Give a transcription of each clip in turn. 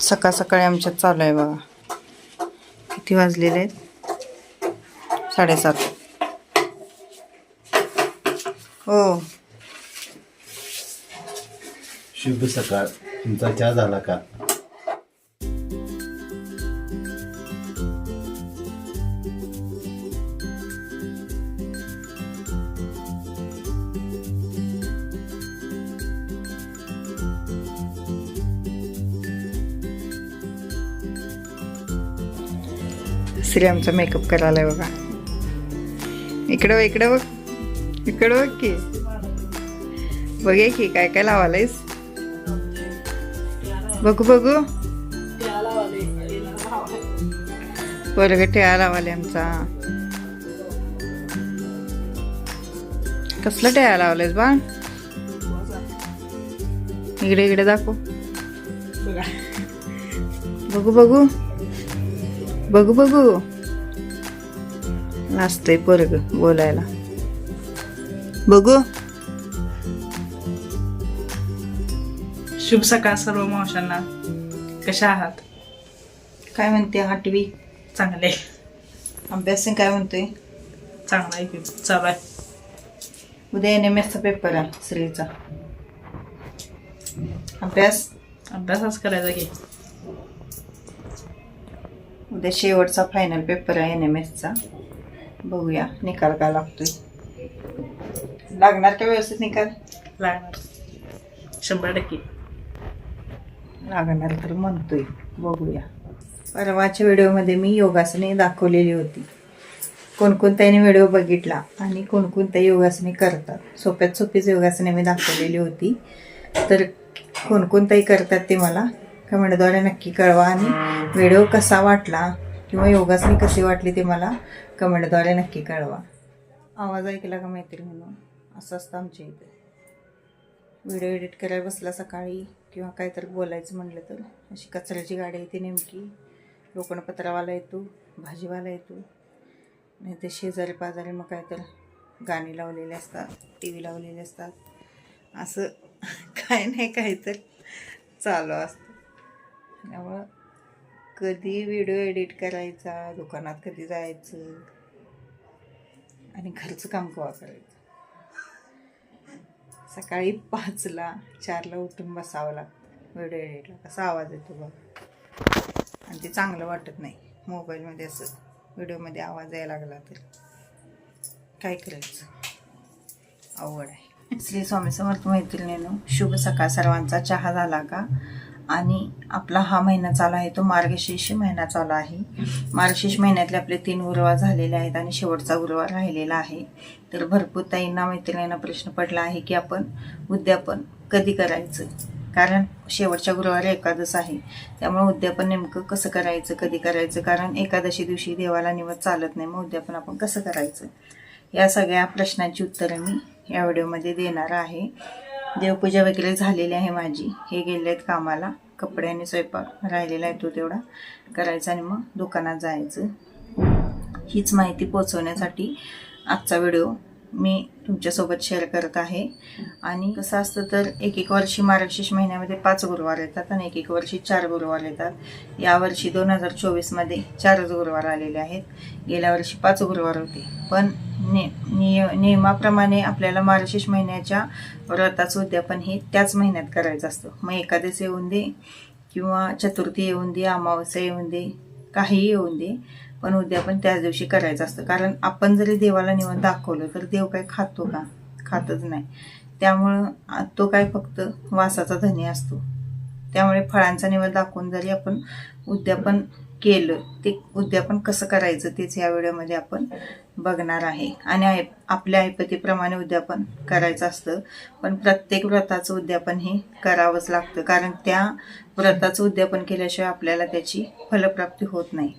सकाळ सकाळी आमच्यात चालू आहे बघा. किती वाजलेले आहेत? साडेसात. हो. शुभ सकाळ. तुमचा चहा झाला का? दुसरी आमचा मेकअप करायला आहे बघा. इकडं इकडं बघ. इकडं बघ की. बघे की काय काय लावालायस बघू बघू. वर्ग टिळा लावाले आमचा. कसला टिळा लावलायस बा? इकडे इकडे दाखव. बघू बघू. बघू बघू. नाचतंय पोरग बोलायला. बघू. शुभ सकाळ सर्व मावशांना. कशा आहात? काय म्हणते आठवी? चांगले. अभ्यास काय म्हणतोय? चांगला आहे की चालू आहे. उद्या एन एम एसचा पेपर आहे श्रीचा. अभ्यास? अभ्यासच करायचा की. उद्या शेवटचा फायनल पेपर आहे एन एम एसचा बघूया निकाल काय लागतोय. लागणार का व्यवस्थित निकाल? लागणार. शंभर टक्के. लागणार तर म्हणतोय बघूया. परवाच्या व्हिडिओमध्ये मी योगासने दाखवलेली होती. कोणकोणत्याने व्हिडिओ बघितला आणि कोणकोणत्या योगासने करतात. सोप्यात सोपीच योगासने मी दाखवलेली होती. तर कोणकोणताही करतात ते मला कमेंटद्वारे नक्की कळवा. आणि व्हिडिओ कसा वाटला किंवा योगासने कशी वाटली ते मला कमेंटद्वारे नक्की कळवा. आवाज ऐकला का मैत्री म्हणून? असं असतं आमच्या इथे. व्हिडिओ एडिट करायला बसला सकाळी किंवा काहीतरी बोलायचं म्हटलं तर. अशी कचऱ्याची गाडी येते नेमकी. लोकणपत्रावाला येतो भाजीवाला येतो. नाही ते शेजारी पाजारी मग काय तर गाणी लावलेले असतात टी व्ही लावलेले असतात. असं काय नाही काय तर चालू असतं. त्यामुळं कधी व्हिडिओ एडिट करायचा दुकानात कधी जायचं आणि घरचं काम कवा करायचं? सकाळी पाचला चारला उठून बसावं लागतं. व्हिडिओ एडिटला कसा आवाज येतो बघ. आणि ते चांगलं वाटत नाही. मोबाईलमध्ये असं व्हिडिओमध्ये आवाज यायला लागला तर. काय करायचं? अवघड आहे. श्री स्वामी समर्थ मैत्रिणीनं शुभ सकाळ. सर्वांचा चहा झाला का? आणि आपला हा महिना चालू आहे तो मार्गशीर्ष महिना चालू आहे. मार्गशीर्ष महिन्यातले आपले तीन गुरुवार झालेले आहेत आणि शेवटचा गुरुवार राहिलेला आहे. तर भरपूर ताईंना मैत्रिणींना प्रश्न पडला आहे की आपण उद्यापन कधी करायचं? कारण शेवटच्या गुरुवारी एकादश आहे. त्यामुळे उद्यापन नेमकं कसं करायचं कधी करायचं? कारण एकादशी दिवशी देवाला निवड चालत नाही मग उद्यापन आपण कसं करायचं? या सगळ्या प्रश्नांची उत्तरं मी या व्हिडिओमध्ये देणार आहे. देवपूजा वगैरे झालेली आहे माझी. हे गेले आहेत कामाला. कपडे आणि स्वयंपाक राहिलेला आहे तो तेवढा करायचा आणि मग दुकानात जायचं. हीच माहिती पोचवण्यासाठी आजचा व्हिडिओ मी तुमच्यासोबत शेअर करत आहे. आणि कसं असतं तर एक एक वर्षी मार्गशीर्ष महिन्यामध्ये पाच गुरुवार येतात आणि एक एक वर्षी चार गुरुवार येतात. यावर्षी दोन हजार चोवीसमध्ये चारच गुरुवार आलेले आहेत. गेल्या वर्षी पाच गुरुवार होते. पण ने निय नियमाप्रमाणे आपल्याला मार्गशीर्ष महिन्याच्या व्रताचं उद्यापन हे त्याच महिन्यात करायचं असतं. मग एकादश येऊन दे किंवा चतुर्थी येऊन दे अमावस्या येऊन दे काहीही येऊन दे. पण उद्यापन त्याच दिवशी करायचं असतं. कारण आपण जरी देवाला निवड दाखवलं तर देव काय खातो का? खातच नाही. त्यामुळं तो काय फक्त वासाचा धनी असतो. त्यामुळे फळांचा निवड दाखवून जरी आपण उद्यापन केलं ते उद्यापन कसं करायचं तेच या व्हिडिओमध्ये आपण बघणार आहे. आणि आय आपल्या ऐपतीप्रमाणे उद्यापन करायचं असतं. पण प्रत्येक व्रताचं उद्यापन हे करावंच लागतं. कारण त्या व्रताचं उद्यापन केल्याशिवाय आपल्याला त्याची फलप्राप्ती होत नाही.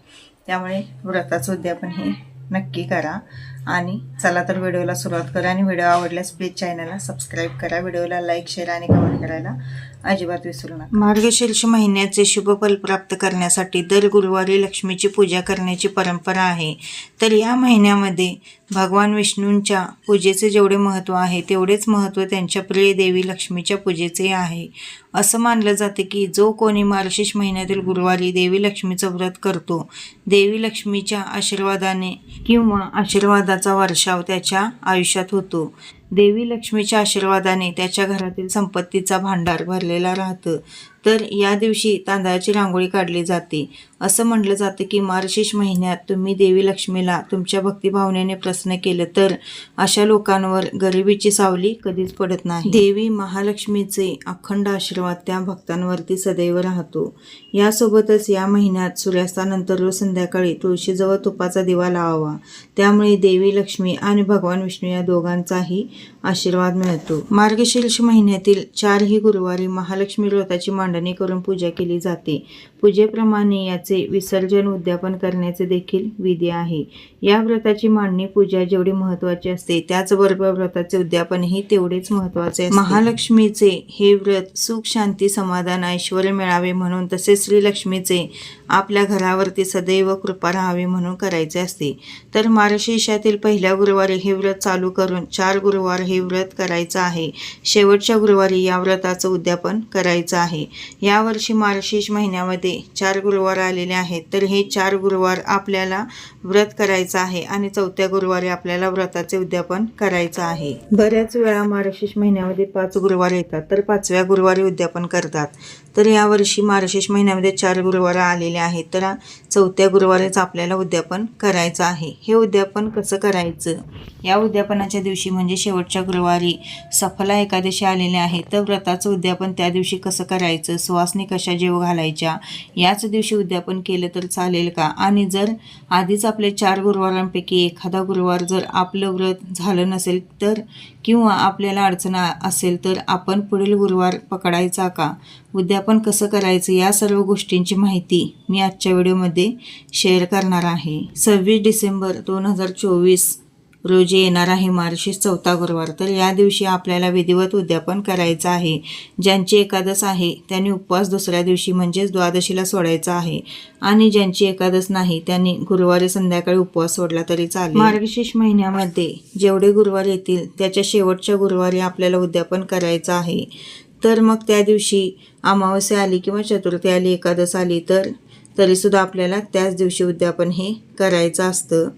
त्यामुळे व्रताचं उद्यापन हे नक्की करा. आणि चला तर व्हिडिओला सुरुवात करा. आणि व्हिडिओ आवडल्यास प्लीज चॅनलला सबस्क्राईब करा. व्हिडिओला लाईक शेअर आणि कमेंट करायला अजिबात विसरू नका. मार्गशीर्ष महिन्याचे शुभफल प्राप्त करण्यासाठी दर गुरुवारी लक्ष्मीची पूजा करण्याची परंपरा आहे. तर या महिन्यामध्ये भगवान विष्णूंच्या पूजेचे जेवढे महत्त्व आहे तेवढेच महत्त्व त्यांच्या प्रिय देवी लक्ष्मीच्या पूजेचे आहे. असं मानलं जाते की जो कोणी मार्गशीर्ष महिन्यातील गुरुवारी देवी लक्ष्मीचं व्रत करतो देवी लक्ष्मीच्या आशीर्वादाने किंवा आशीर्वादाचा वर्षाव त्याच्या आयुष्यात होतो. देवी लक्ष्मीच्या आशीर्वादाने त्याच्या घरातील संपत्तीचा भांडार भरलेला राहतं. तर या दिवशी तांदळाची रांगोळी काढली जाते. असं म्हटलं जातं की मार्गशीर्ष महिन्यात तुम्ही देवी लक्ष्मीला तुमच्या भक्तिभावनेने प्रसन्न केलं तर अशा लोकांवर गरिबीची सावली कधीच पडत नाही. देवी महालक्ष्मीचे अखंड आशीर्वाद त्या भक्तांवरती सदैव राहतो. यासोबतच या महिन्यात सूर्यास्तानंतर रोज संध्याकाळी तुळशीजवळ तुपाचा दिवा लावावा. त्यामुळे देवी लक्ष्मी आणि भगवान विष्णू या दोघांचाही आशीर्वाद मिळतो. मार्गशीर्ष महिन्यातील चारही गुरुवारी महालक्ष्मी व्रताची मांडणी करून पूजा केली जाते. पूजेप्रमाणे याचे विसर्जन उद्यापन करण्याचे देखील विधी आहे. या व्रताची मांडणी पूजा जेवढी महत्त्वाची असते त्याचबरोबर व्रताचे उद्यापनही तेवढेच महत्त्वाचे महालक्ष्मीचे हे व्रत सुख शांती समाधान ऐश्वर मिळावे म्हणून तसेच श्रीलक्ष्मीचे आपल्या घरावरती सदैव कृपा राहावी म्हणून करायचे असते. तर मार्गशीर्षातील पहिल्या गुरुवारी हे व्रत चालू करून चार गुरुवार हे व्रत करायचं आहे. शेवटच्या गुरुवारी या व्रताचं उद्यापन करायचं आहे. यावर्षी मार्गशीर्ष महिन्यामध्ये चार गुरुवार आलेले आहेत तर हे चार गुरुवार आपल्याला व्रत करायचं आहे आणि चौथ्या गुरुवारी आपल्याला व्रताचे उद्यापन करायचं आहे. बऱ्याच वेळा मार्गशीर्ष महिन्यामध्ये पाच गुरुवार येतात तर पाचव्या गुरुवारी उद्यापन करतात. तर यावर्षी मार्गशीर्ष महिन्यामध्ये चार गुरुवार आलेले आहेत तर चौथ्या गुरुवारीच आपल्याला उद्यापन करायचं आहे. हे उद्यापन कसं करायचं? या उद्यापनाच्या दिवशी म्हणजे शेवटच्या गुरुवारी सफला एकादशी आलेल्या आहे तर व्रताचं उद्यापन त्या दिवशी कसं करायचं? सुवासनी कशा जेव घालायच्या? याच दिवशी उद्यापन केलं तर चालेल का? आणि जर आधीच आपल्या चार गुरुवारांपैकी एखादा गुरुवार जर आपलं व्रत झालं नसेल तर किंवा आपल्याला अडचण असेल तर आपण पुढील गुरुवार पकडायचा का? उद्यापन कसं करायचं? या सर्व गोष्टींची माहिती मी आजच्या व्हिडिओमध्ये शेअर करणार आहे. सव्वीस डिसेंबर दोन हजार चोवीस रोजी येणार आहे मार्गशीर्ष चौथा गुरुवार तर या दिवशी आपल्याला विधिवत उद्यापन करायचं आहे. ज्यांची एकादश आहे त्यांनी उपवास दुसऱ्या दिवशी म्हणजेच द्वादशीला सोडायचा आहे. आणि ज्यांची एकादश नाही त्यांनी गुरुवारी संध्याकाळी उपवास सोडला तरी चालेल. मार्गशीर्ष महिन्यामध्ये जेवढे गुरुवार येतील त्याच्या शेवटच्या गुरुवारी आपल्याला उद्यापन करायचं आहे. तर मग त्या दिवशी अमावस्या आली किंवा चतुर्थी आली एकादश आली तर तरीसुद्धा आपल्याला त्याच दिवशी उद्यापन हे करायचं असतं.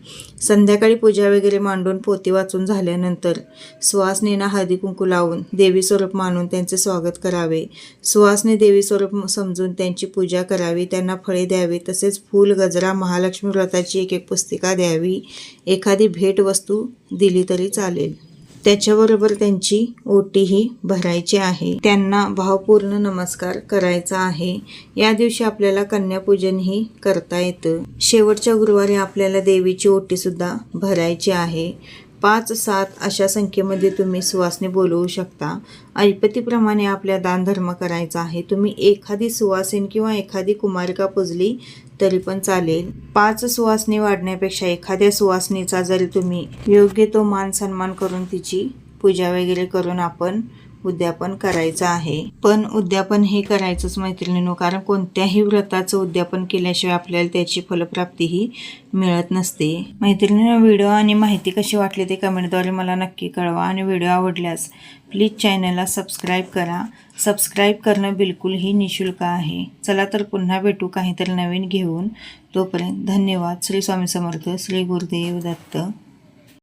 संध्याकाळी पूजा वगैरे मांडून पोती वाचून झाल्यानंतर सुवासनीना हळदी कुंकू लावून देवी स्वरूप मानून त्यांचे स्वागत करावे. सुवासनी देवी स्वरूप समजून त्यांची पूजा करावी त्यांना फळे द्यावी तसेच फूल गजरा महालक्ष्मी व्रताची एक एक पुस्तिका द्यावी. एखादी भेटवस्तू दिली तरी चालेल. त्याच्याबरोबर त्यांची ओटीही भरायची आहे. त्यांना भावपूर्ण नमस्कार करायचा आहे. या दिवशी आपल्याला कन्यापूजनही करता येतं. शेवटच्या गुरुवारी आपल्याला देवीची ओटी सुद्धा भरायची आहे. पाच सात अशा संख्येमध्ये तुम्ही सुवासनी बोलवू शकता. ऐपतीप्रमाणे आपल्या दानधर्म करायचा आहे. तुम्ही एखादी सुवासीन किंवा एखादी कुमारिका पुजली तरी पण चालेल. पाच सुवासनी वाढण्यापेक्षा एखाद्या सुवासनीचा जरी तुम्ही योग्य तो मान सन्मान करून तिची पूजा वगैरे करून आपण उद्यापन करायचं आहे. पण उद्यापन हे करायचंच मैत्रिणीनो कारण कोणत्याही व्रताचं उद्यापन केल्याशिवाय आपल्याला त्याची फलप्राप्तीही मिळत नसते. मैत्रिणींनो व्हिडिओ आणि माहिती कशी वाटली ते कमेंटद्वारे मला नक्की कळवा आणि व्हिडिओ आवडल्यास प्लीज चॅनलला सबस्क्राईब करा. सबस्क्राईब करणं बिलकुलही निशुल्क आहे. चला तर पुन्हा भेटू काहीतरी नवीन घेऊन. तोपर्यंत धन्यवाद. श्री स्वामी समर्थ श्री गुरुदेव दत्त.